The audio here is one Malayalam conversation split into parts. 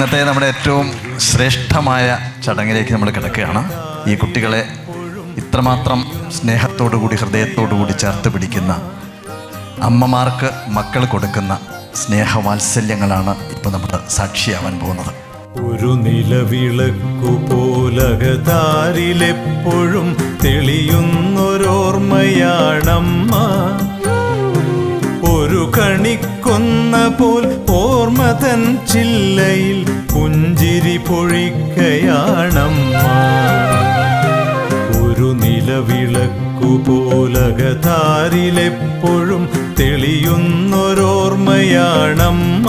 ഇന്നത്തെ നമ്മുടെ ഏറ്റവും ശ്രേഷ്ഠമായ ചടങ്ങിലേക്ക് നമ്മൾ കിടക്കുകയാണ്. ഈ കുട്ടികളെ ഇത്രമാത്രം സ്നേഹത്തോടു കൂടി ഹൃദയത്തോടു കൂടി ചേർത്ത് പിടിക്കുന്ന അമ്മമാർക്ക് മക്കൾ കൊടുക്കുന്ന സ്നേഹവാത്സല്യങ്ങളാണ് ഇപ്പോൾ നമ്മൾ സാക്ഷിയാവാൻ പോകുന്നത്. ഒരു നിലവിളക്കു പോലകതാരിലെപ്പോഴും തെളിയുന്നൊരോർമ്മയാണമ്മ. കണിക്കൊന്ന പോൽ ഓർമ്മതൻ ചില്ലയിൽ പുഞ്ചിരി പൊഴിക്കയാണമ്മ. ഒരു നിലവിളക്കുപോലകതാരിലെപ്പോഴും തെളിയുന്നൊരോർമ്മയാണമ്മ.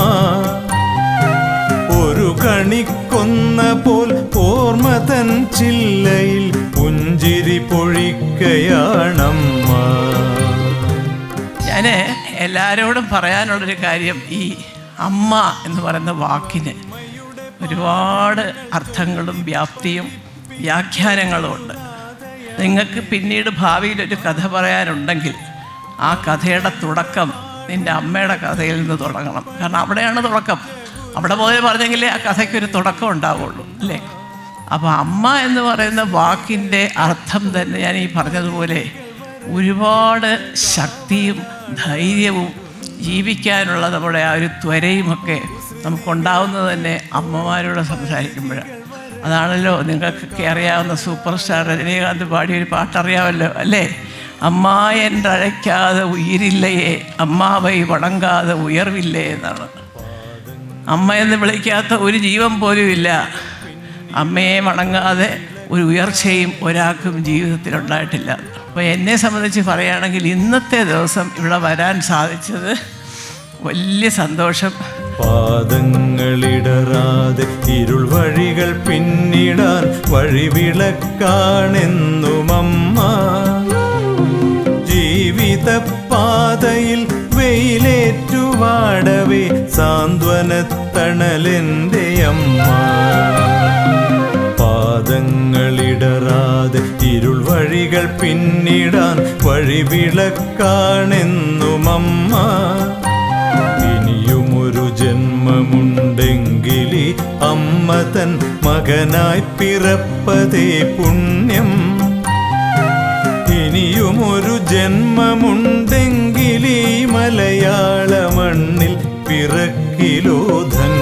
ഒരു കണിക്കൊന്ന പോൽ ഓർമ്മതൻ ചില്ലയിൽ പുഞ്ചിരി പൊഴിക്കയാണമ്മ. എല്ലാവരോടും പറയാനുള്ളൊരു കാര്യം ഈ അമ്മ എന്ന് പറയുന്ന വാക്കിന് ഒരുപാട് അർത്ഥങ്ങളും വ്യാപ്തിയും വ്യാഖ്യാനങ്ങളും ഉണ്ട്. നിങ്ങൾക്ക് പിന്നീട് ഭാവിയിൽ ഒരു കഥ പറയാനുണ്ടെങ്കിൽ ആ കഥയുടെ തുടക്കം നിന്റെ അമ്മയുടെ കഥയിൽ നിന്ന് തുടങ്ങണം. കാരണം അവിടെയാണ് തുടക്കം. അവിടെ പോയി പറഞ്ഞെങ്കിലേ ആ കഥയ്ക്കൊരു തുടക്കം ഉണ്ടാവുള്ളൂ അല്ലേ? അപ്പോൾ അമ്മ എന്ന് പറയുന്ന വാക്കിന്റെ അർത്ഥം തന്നെ ഞാൻ ഈ പറഞ്ഞതുപോലെ ഒരുപാട് ശക്തിയും ധൈര്യവും ജീവിക്കാനുള്ള നമ്മുടെ ആ ഒരു ത്വരയുമൊക്കെ നമുക്കുണ്ടാവുന്നത് തന്നെ അമ്മമാരോട് സംസാരിക്കുമ്പോഴാണ്. അതാണല്ലോ നിങ്ങൾക്കൊക്കെ അറിയാവുന്ന സൂപ്പർ സ്റ്റാർ രജനീകാന്ത് പാടിയ ഒരു പാട്ടറിയാമല്ലോ അല്ലേ? അമ്മ അഴയ്ക്കാതെ ഉയിരില്ലയേ അമ്മാവൈ വണങ്ങാതെ ഉയർവില്ലേ എന്നാണ്. അമ്മയെന്ന് വിളിക്കാത്ത ഒരു ജീവൻ പോലും ഇല്ല അമ്മയെ വണങ്ങാതെ ഒരു ഉയർച്ചയും ഒരാൾക്കും ജീവിതത്തിൽ ഉണ്ടായിട്ടില്ല അപ്പോൾ എന്നെ സംബന്ധിച്ച് പറയുകയാണെങ്കിൽ ഇന്നത്തെ ദിവസം ഇവിടെ വരാൻ സാധിച്ചത് വലിയ സന്തോഷം. പാദങ്ങളിടറാതെ ഇരുൾ വഴികൾ പിന്നിടാൻ വഴിവിളക്കാണെന്നു അമ്മ ജീവിത പാതയിൽ വെയിലേറ്റുവാടവേ സാന്ത്വനത്തണലെന്റെ അമ്മ. പാദങ്ങളിടറാതെ ഇരുൾ വഴികൾ പിന്നിടാൻ വഴിവിളക്കാണെന്നും അമ്മ ഇനിയുമൊരു ജന്മമുണ്ടെങ്കിലി അമ്മ തൻ മകനായി പിറപ്പതേ പുണ്യം. ഇനിയുമൊരു ജന്മമുണ്ടെങ്കിലി മലയാള മണ്ണിൽ പിറക്കിലോ ധന്യം